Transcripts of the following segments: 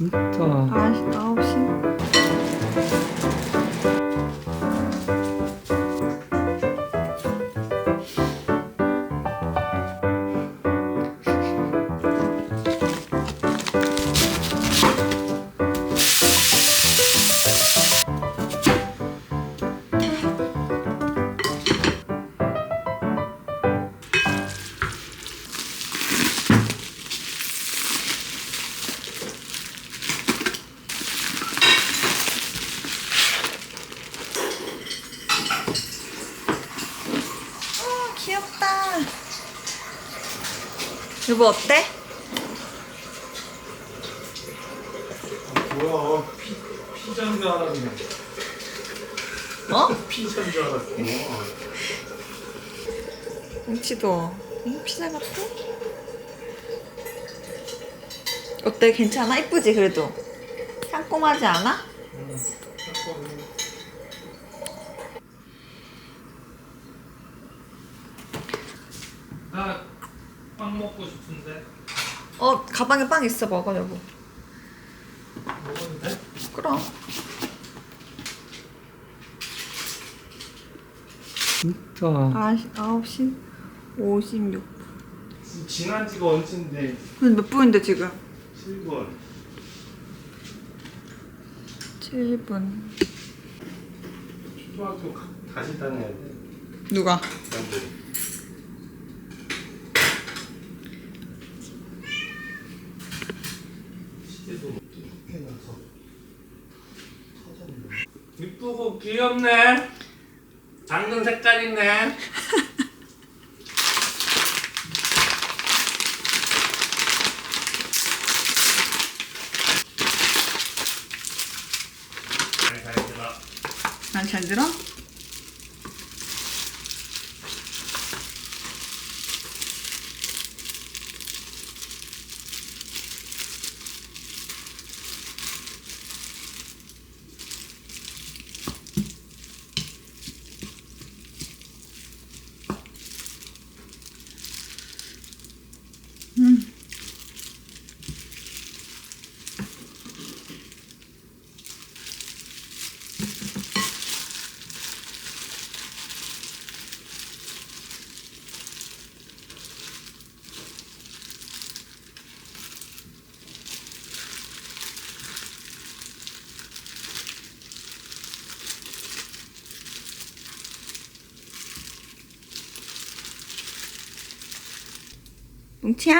진짜 아, 아홉 시. 여보 어때? 뭐야 피, 피자인 줄 알았네 어? 피자인 줄 알았어 뭉치도. 응, 피자 같아? 어때? 괜찮아? 이쁘지 그래도? 상콤하지 않아? 나빵 먹고 싶은데 어 가방에 빵 있어 먹어 여보. 돼? 그럼. 진짜 아, 9시 56분. 지난 지가 언젠데 근데 몇 분인데 지금? 7분 7분. 초등학교 가- 다시 다녀야 돼 누가? 나도 시계도 이렇게 나서 터졌네 이쁘고 귀엽네 당근 들어. 난잘 들어? 뭉치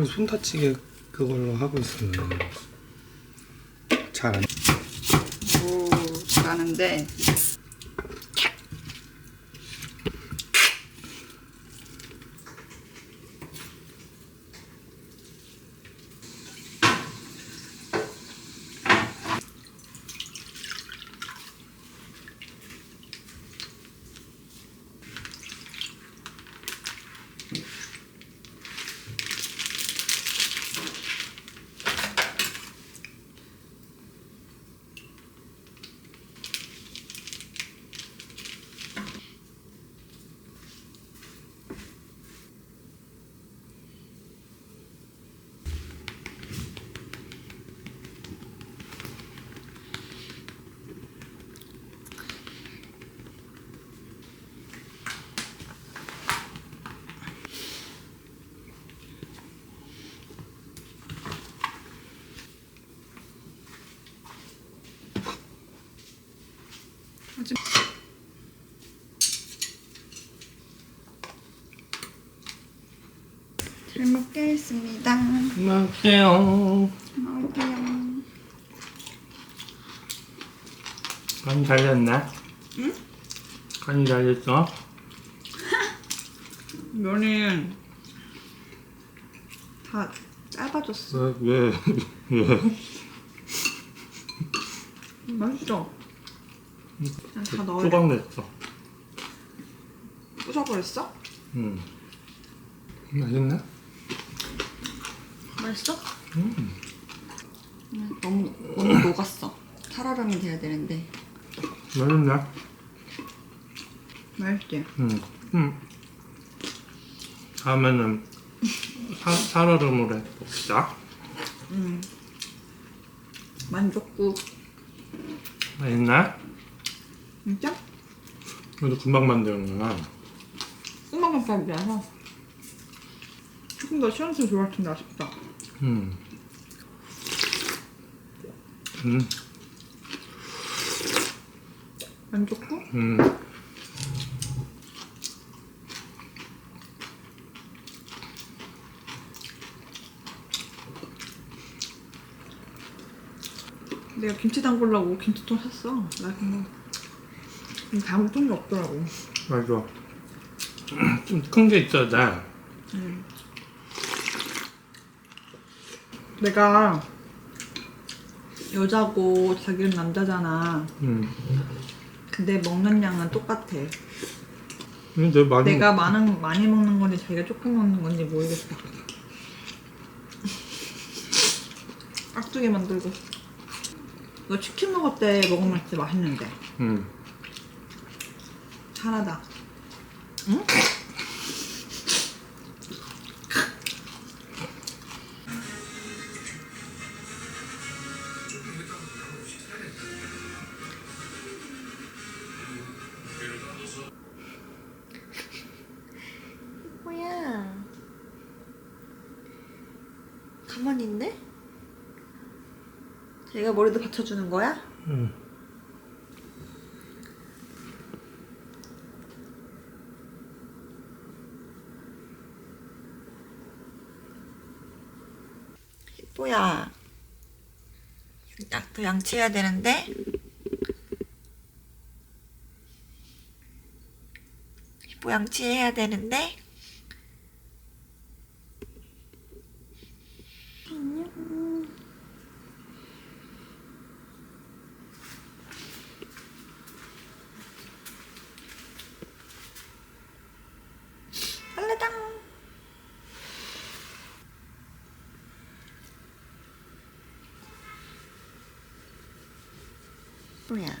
아, 손 다치게 그걸로 하고 있으면 잘 안. 오, 잘하는데. 하지 잘 먹겠습니다. 먹게요. 먹을게요. 간이 잘 됐네. 응? 간이 잘 됐어. 면이 다 짧아졌어. 왜? 왜? 맛있어. 그냥 다 돼. 조각 냈어. 부숴버렸어? 응. 맛있네. 맛있어? 음. 음, 너무 너무 녹았어. 살아병이 돼야 되는데. 맛있네. 맛있지? 응. 응. 다음에는 사, 살얼음으로 해 봅시다. 음. 만족구. 맛있네. 진짜? 그래도 금방 만드는구나. 꼬마맛살이라서 조금 더 시원해서 좋을 텐데 아쉽다. 음. 음. 만족구? 음. 내가 김치 담그려고 김치통 샀어. 나 그거 담을 통이 없더라고. 맞아. 좀 큰 게 있어야 돼. 음. 내가 여자고 자기는 남자잖아. 음. 근데 먹는 양은 똑같아. 근데 많이 내가 많은 많이 먹는 건지 자기가 조금 먹는 건지 모르겠어. 깍두기 만들고. 너 치킨 먹을 때 먹으면 진짜 맛있는데. 음. 잘하다. 응? 가만히 있네? 얘가 머리도 받쳐주는 거야? 음. 뭐야? 약도 양치해야 되는데? 뭐 양치해야 되는데? 안녕. 희뽀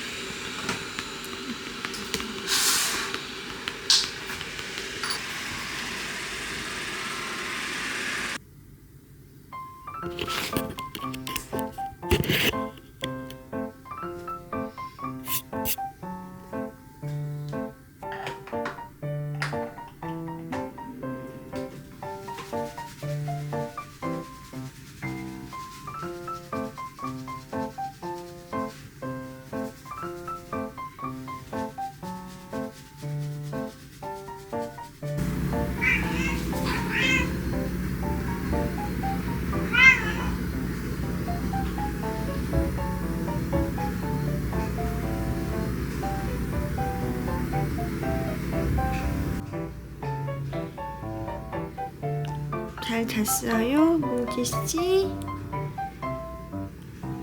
잤어요, 모지 씨?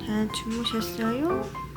잘 주무셨어요?